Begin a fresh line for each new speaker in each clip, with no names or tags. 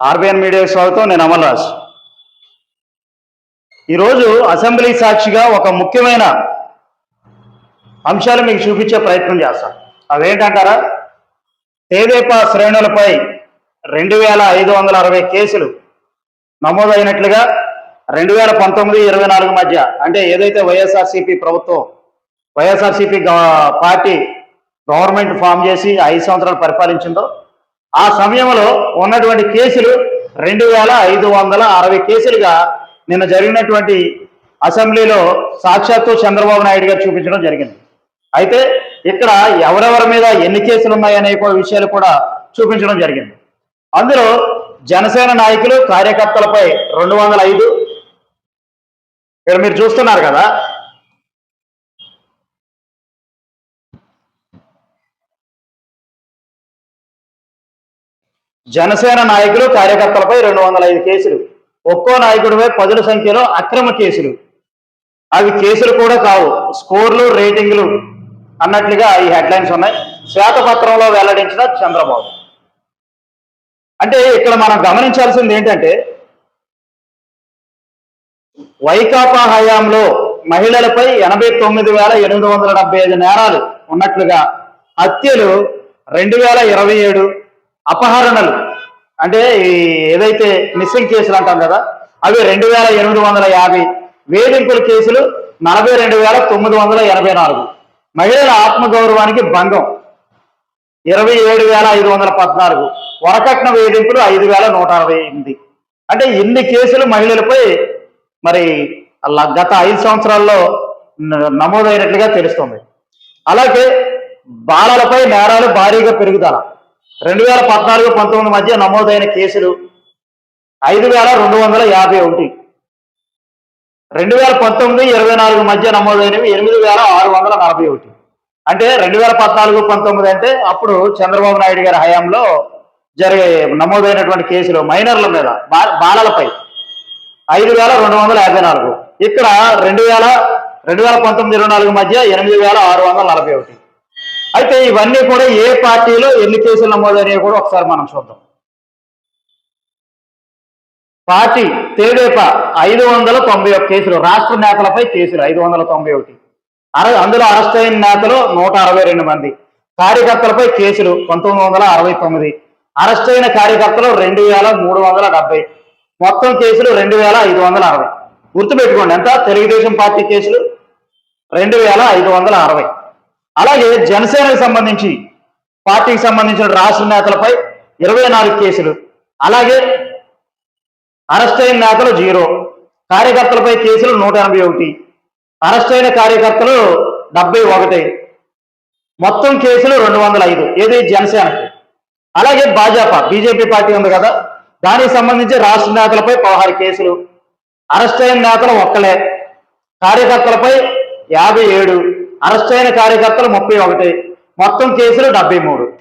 RBN media స్వాగతం నేను అమల్ రాజ్. ఈరోజు అసెంబ్లీ సాక్షిగా ఒక ముఖ్యమైన అంశాలు మీకు చూపించే ప్రయత్నం చేస్తాం అవేంటంటారా? తేదేపా శ్రేణులపై రెండు వేల ఐదు వందల అరవై కేసులు నమోదైనట్లుగా రెండు వేల పంతొమ్మిది ఇరవై నాలుగు మధ్య అంటే ఏదైతే వైఎస్ఆర్సీపీ ప్రభుత్వం వైఎస్ఆర్సీపీ పార్టీ గవర్నమెంట్ ఫామ్ చేసి ఐదు సంవత్సరాలు పరిపాలించిందో ఆ సమయంలో ఉన్నటువంటి కేసులు రెండు వేల ఐదు వందల అరవై కేసులుగా నిన్న జరిగినటువంటి అసెంబ్లీలో సాక్షాత్తు చంద్రబాబు నాయుడు గారు చూపించడం జరిగింది. అయితే ఇక్కడ ఎవరెవరి మీద ఎన్ని కేసులు ఉన్నాయనే విషయాలు కూడా చూపించడం జరిగింది. అందులో జనసేన నాయకులు కార్యకర్తలపై రెండు వందల ఐదు ఇక్కడ మీరు చూస్తున్నారు కదా జనసేన నాయకులు కార్యకర్తలపై రెండు వందల ఐదు కేసులు. ఒక్కో నాయకుడిపై పదుల సంఖ్యలో అక్రమ కేసులు. అవి కేసులు కూడా కావు స్కోర్లు రేటింగ్లు అన్నట్లుగా ఈ హెడ్లైన్స్ ఉన్నాయి. శ్వేతపత్రంలో వెల్లడించిన చంద్రబాబు. అంటే ఇక్కడ మనం గమనించాల్సింది ఏంటంటే వైకాపా హయాంలో మహిళలపై ఎనభై తొమ్మిది వేల ఎనిమిది వందల డెబ్బై ఐదు నేరాలు ఉన్నట్లుగా హత్యలు రెండు వేల ఇరవై ఏడు అపహరణలు. అంటే ఏదైతే మిస్సింగ్ కేసులు అంటాం కదా అవి రెండు వేల ఎనిమిది వందల యాభై వేధింపుల కేసులు నలభై రెండు వేల తొమ్మిది వందల ఎనభై నాలుగు. మహిళల ఆత్మగౌరవానికి భంగం. ఇరవై ఏడు వేల ఐదు వందల పద్నాలుగు. వరకట్న వేధింపులు ఐదు వేల నూట అరవై ఎనిమిది. అంటే ఇన్ని కేసులు మహిళలపై మరి గత ఐదు సంవత్సరాల్లో నమోదైనట్లుగా తెలుస్తుంది. అలాగే బాలలపై నేరాలు భారీగా పెరుగుదల. రెండు వేల పద్నాలుగు పంతొమ్మిది మధ్య నమోదైన కేసులు ఐదు వేల రెండు వందల యాభై ఒకటి. రెండు వేల పంతొమ్మిది ఇరవై నాలుగు మధ్య నమోదైనవి ఎనిమిది వేల ఆరు వందల నలభై ఒకటి. అంటే రెండు వేల పద్నాలుగు పంతొమ్మిది అంటే అప్పుడు చంద్రబాబు నాయుడు గారి హయాంలో జరిగే నమోదైనటువంటి కేసులు మైనర్ల మీద బా- బాలలపై. ఐదు వేల రెండు వందల యాభై నాలుగు. ఇక్కడ రెండు వేల రెండు వేల పంతొమ్మిది ఇరవై నాలుగు మధ్య ఎనిమిది వేల ఆరు వందల నలభై ఒకటి. అయితే ఇవన్నీ కూడా ఏ పార్టీలో ఎన్ని కేసులు నమోదైనవి కూడా ఒకసారి మనం చూద్దాం. పార్టీ తెదేపా ఐదు వందల తొంభై ఒక కేసులు రాష్ట్ర నేతలపై కేసులు ఐదు వందల తొంభై ఒకటి. అందులో అరెస్ట్ అయిన నేతలు నూట అరవై రెండు మంది. కార్యకర్తలపై కేసులు పంతొమ్మిది వందల అరవై తొమ్మిది. అరెస్ట్ అయిన కార్యకర్తలు రెండు వేల మూడు వందల డెబ్బై. మొత్తం కేసులు రెండు వేల ఐదు వందల అరవై. గుర్తుపెట్టుకోండి ఎంత? తెలుగుదేశం పార్టీ కేసులు రెండు వేల ఐదు వందల అరవై. అలాగే జనసేనకు సంబంధించి పార్టీకి సంబంధించిన రాష్ట్ర నేతలపై ఇరవై నాలుగు కేసులు అలాగే అరెస్ట్ అయిన నేతలు జీరో కార్యకర్తలపై కేసులు నూట ఎనభై ఒకటి అరెస్ట్ అయిన కార్యకర్తలు డెబ్బై ఒకటి మొత్తం కేసులు రెండు వందల ఐదు ఏది జనసేనకి? అలాగే భాజపా బీజేపీ పార్టీ ఉంది కదా దానికి సంబంధించి రాష్ట్ర నేతలపై పదహారు కేసులు అరెస్ట్ అయిన నేతలు ఒక్కలే కార్యకర్తలపై యాభై ఏడు అరెస్ట్ అయిన కార్యకర్తలు ముప్పై ఒకటి. మొత్తం కేసులు డెబ్బై మూడు.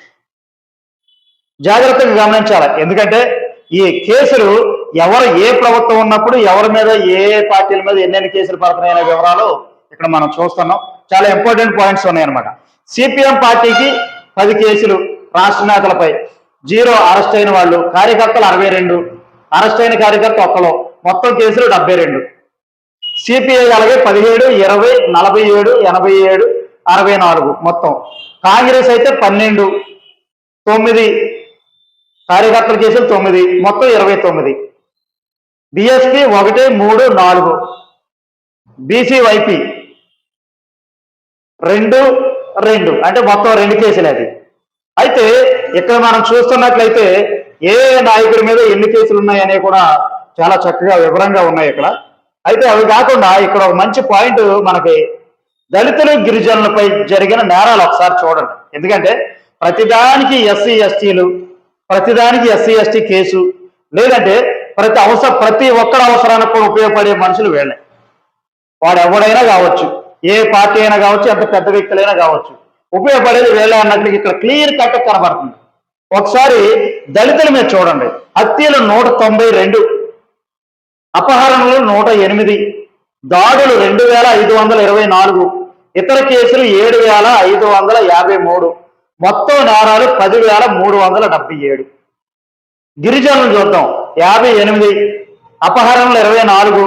జాగ్రత్తగా గమనించాలి. ఎందుకంటే ఈ కేసులు ఎవరు ఏ ప్రభుత్వం ఉన్నప్పుడు ఎవరి మీద ఏ ఏ పార్టీల మీద ఎన్నెన్ని కేసులు పడుతున్నాయనే వివరాలు ఇక్కడ మనం చూస్తున్నాం. చాలా ఇంపార్టెంట్ పాయింట్స్ ఉన్నాయన్నమాట. సిపిఎం పార్టీకి పది కేసులు రాష్ట్ర నేతలపై. జీరో అరెస్ట్ అయిన వాళ్ళు కార్యకర్తలు అరవై రెండు. అరెస్ట్ అయిన కార్యకర్త ఒక్కలో. మొత్తం కేసులు డెబ్బై రెండు. సిపిఐ అలాగే పదిహేడు ఇరవై నలభై ఏడు ఎనభై ఏడు అరవై నాలుగు మొత్తం. కాంగ్రెస్ అయితే పన్నెండు తొమ్మిది కార్యకర్తల కేసులు తొమ్మిది మొత్తం ఇరవై తొమ్మిది. బిఎస్పి ఒకటి మూడు నాలుగు. బీసీవైపి రెండు రెండు. అంటే మొత్తం రెండు కేసులు అది. అయితే ఇక్కడ మనం చూస్తున్నట్లయితే ఏ ఏ నాయకుడి మీద ఎన్ని కేసులు ఉన్నాయనే కూడా చాలా చక్కగా వివరంగా ఉన్నాయి ఇక్కడ. అయితే అవి కాకుండా ఇక్కడ ఒక మంచి పాయింట్ మనకి దళితులు గిరిజనులపై జరిగిన నేరాలు ఒకసారి చూడండి. ఎందుకంటే ప్రతిదానికి ఎస్సీ ఎస్టీలు ప్రతిదానికి ఎస్సీ ఎస్టీ కేసు లేదంటే ప్రతి అవసరం ప్రతి ఒక్కరి అవసరానికి కూడా ఉపయోగపడే మనుషులు వీళ్ళే. వాడు ఎవడైనా కావచ్చు ఏ పార్టీ అయినా కావచ్చు ఎంత పెద్ద వ్యక్తులైనా కావచ్చు. ఉపయోగపడేది వీళ్ళే అన్నట్లు ఇక్కడ క్లియర్ కట్ కనబడుతుంది. ఒకసారి దళితుల మీద చూడండి. హత్యలు నూట తొంభై రెండు. అపహరణలు నూట ఎనిమిది దాడులు రెండు వేల ఐదు వందల ఇరవై నాలుగు ఇతర కేసులు ఏడు వేల ఐదు వందల యాభై మూడు మొత్తం నేరాలు పదివేల మూడు వందల డెబ్బై ఏడు. గిరిజనులు చూద్దాం. యాభై ఎనిమిది అపహరణలు ఇరవై నాలుగు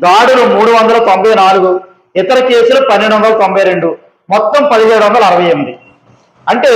దాడులు మూడు వందల తొంభై నాలుగు ఇతర కేసులు పన్నెండు వందల తొంభై రెండు మొత్తం పదిహేడు వందల అరవై ఎనిమిది. అంటే